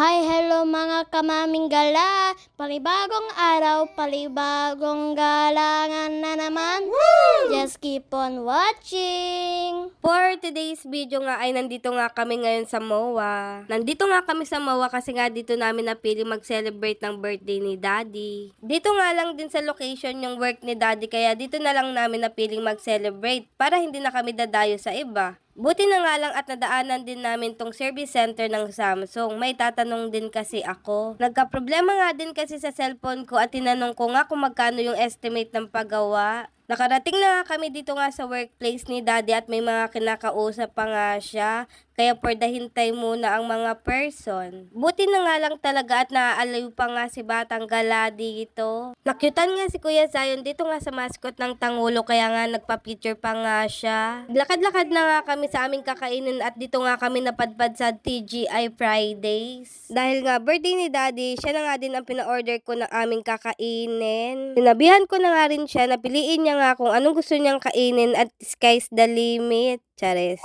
Hi, hello mga kamaming gala. Palibagong araw, palibagong galangan na naman. Just keep on watching. For today's video nga ay nandito nga kami ngayon sa MOA. Nandito nga kami sa MOA kasi nga dito namin napili mag-celebrate ng birthday ni Daddy. Dito nga lang din sa location yung work ni Daddy kaya dito na lang namin napiling mag-celebrate para hindi na kami dadayo sa iba. Buti na nga lang at nadaanan din namin tong service center ng Samsung. May tatanong din kasi ako. Nagka-problema nga din kasi sa cellphone ko at tinanong ko nga kung magkano yung estimate ng paggawa. Nakarating na kami dito nga sa workplace ni Daddy at may mga kinakausap pa nga siya. Kaya for the muna ang mga person. Buti na nga lang talaga at naaalaw pa nga si Batang Gala dito. Nakyutan nga si Kuya Zion dito nga sa mascot ng Tangulo kaya nga nagpa-picture pa nga siya. Lakad-lakad na nga kami sa aming kakainin at dito nga kami napadpad sa TGI Fridays. Dahil nga birthday ni Daddy, siya na nga din ang pina-order ko ng aming kakainin. Sinabihan ko na nga rin siya na piliin niya nga kung anong gusto niyang kainin at sky's the limit. Chares.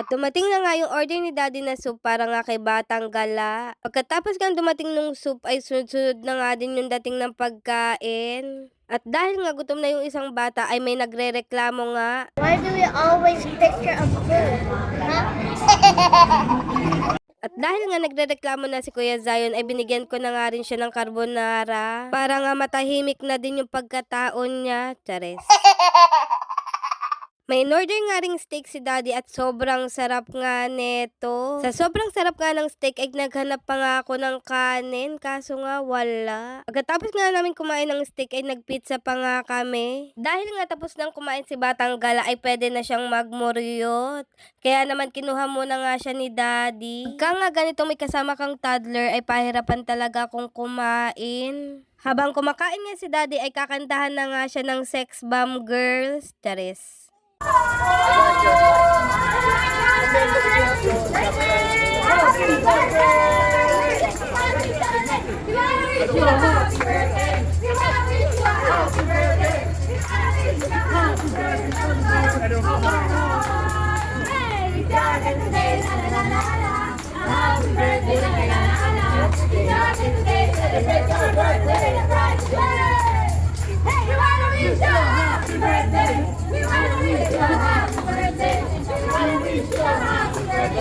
At dumating na nga yung order ni Daddy na soup para nga kay Batang Gala. Pagkatapos nga dumating nung soup ay sunod-sunod na nga din yung dating ng pagkain. At dahil nga gutom na yung isang bata ay may nagre-reklamo nga. Why do we always picture of food? Huh? At dahil nga nagre-reklamo na si Kuya Zion ay binigyan ko na nga rin siya ng carbonara. Para nga matahimik na din yung pagkataon niya. Chares. May in-order nga ring steak si Daddy at sobrang sarap nga neto. Sa sobrang sarap nga ng steak ay naghanap pa nga ako ng kanin kaso nga wala. Pagkatapos nga namin kumain ng steak ay nagpizza pa nga kami. Dahil nga tapos nang kumain si Batang Gala ay pwede na siyang magmuryot. Kaya naman kinuha muna nga siya ni Daddy. Pagka nga ganito may kasama kang toddler ay pahirapan talaga akong kumain. Habang kumakain nga si Daddy ay kakantahan na nga siya ng Sex Bomb Girls. Charis. Happy birthday, la la la la. Happy birthday, celebrate Happy birthday, bright light.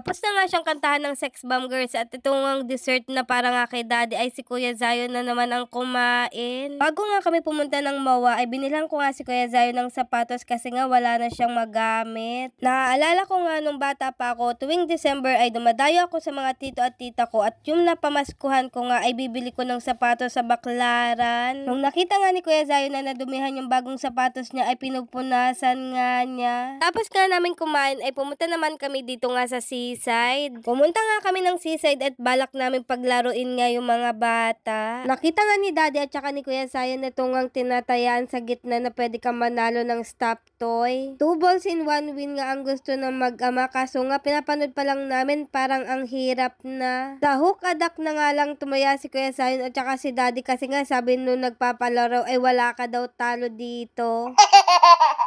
Tapos na nga siyang kantahan ng Sex Bomb Girls at itong ang dessert na para nga kay Daddy ay si Kuya Zion na naman ang kumain. Bago nga kami pumunta ng MOA ay binilang ko nga si Kuya Zion ng sapatos kasi nga wala na siyang magamit. Naaalala ko nga nung bata pa ako, tuwing December ay dumadayo ako sa mga tito at tita ko at yung napamaskuhan ko nga ay bibili ko ng sapatos sa baklaran. Nung nakita nga ni Kuya Zion na nadumihan yung bagong sapatos niya ay pinugpunasan nga niya. Tapos nga namin kumain ay pumunta naman kami dito nga sa seaside. Pumunta nga kami ng seaside at balak namin paglaruin nga yung mga bata. Nakita nga ni Daddy at saka ni Kuya Sayan na tungang tinatayaan sa gitna na pwede kang manalo ng stop toy. Two balls in one win nga ang gusto ng mag-ama kaso nga pinapanood pa lang namin parang ang hirap na. Sa hook adak na nga lang tumaya si Kuya Sayan at saka si Daddy kasi nga sabi nung nagpapalaro ay wala ka daw talo dito.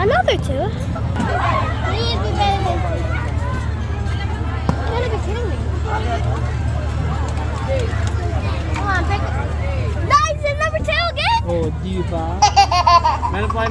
Another two? Please be better than two. You gotta be kidding me. Come on, pick it. Nice! And number two again? Oh, di ba? Meron pa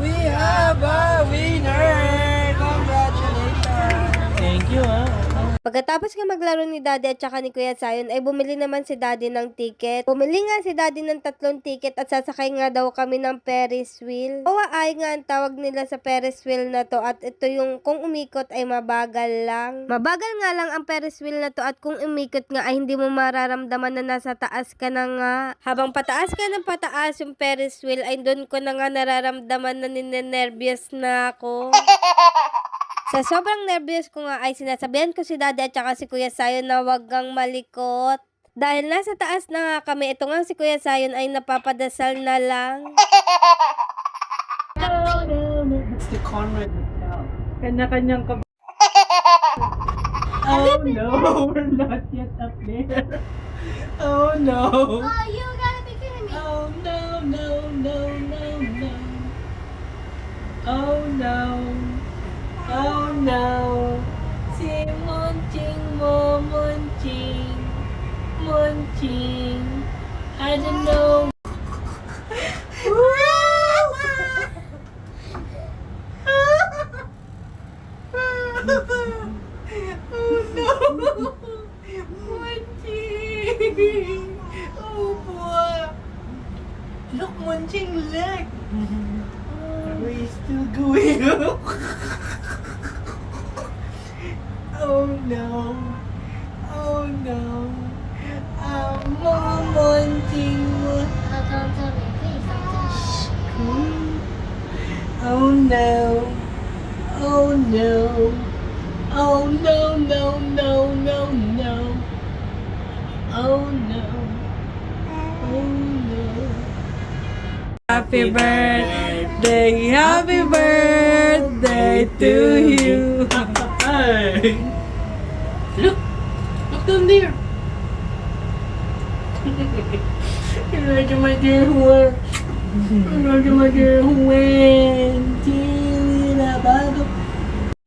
we have a winner! Congratulations! Thank you, ah. Pagkatapos nga maglaro ni Daddy at saka ni Kuya Sayon, ay bumili naman si Daddy ng ticket. Bumili nga si Daddy ng tatlong ticket at sasakay nga daw kami ng Ferris wheel. O ay nga ang tawag nila sa Ferris wheel na to at ito yung kung umikot ay mabagal lang. Mabagal nga lang ang Ferris wheel na to at kung umikot nga ay hindi mo mararamdaman na nasa taas ka na nga. Habang pataas ka ng pataas yung Ferris wheel ay doon ko na nga nararamdaman na ninenervyos na ako. Sa sobrang nervous ko nga ay sinasabihan ko si daddy at saka si Kuya Sayon na wag kang malikot. Dahil nasa taas na nga kami, ito nga si Kuya Sayon ay napapadasal na lang. It's the Conrad Hotel. Kanya-kanyang kab... Oh no, we're not yet up there. Oh no. Oh, you gotta be kidding me. Oh no, no, no, no, no. Oh no. Oh no. Si Munching mo, Munching. Munching. I don't know. oh no. Munching. Oh boy. Look, Munching leg. Are we still going up? oh no. Oh no. Um, Munching. Oh, don't tell me, please don't. Oh no. Oh no. Oh no, no, no, no, no. Oh no. Oh no. Happy birthday, happy birthday to you. Imagine my dear one. Imagine my dear one. bago.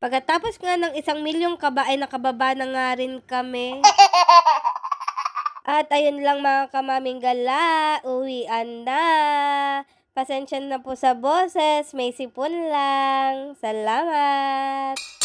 Pagkatapos nga ng isang milyong kaba ay nakababa na nga rin kami. At ayun lang mga kamaming gala, uwian na. Pasensya na po sa boses, may sipon lang. Salamat!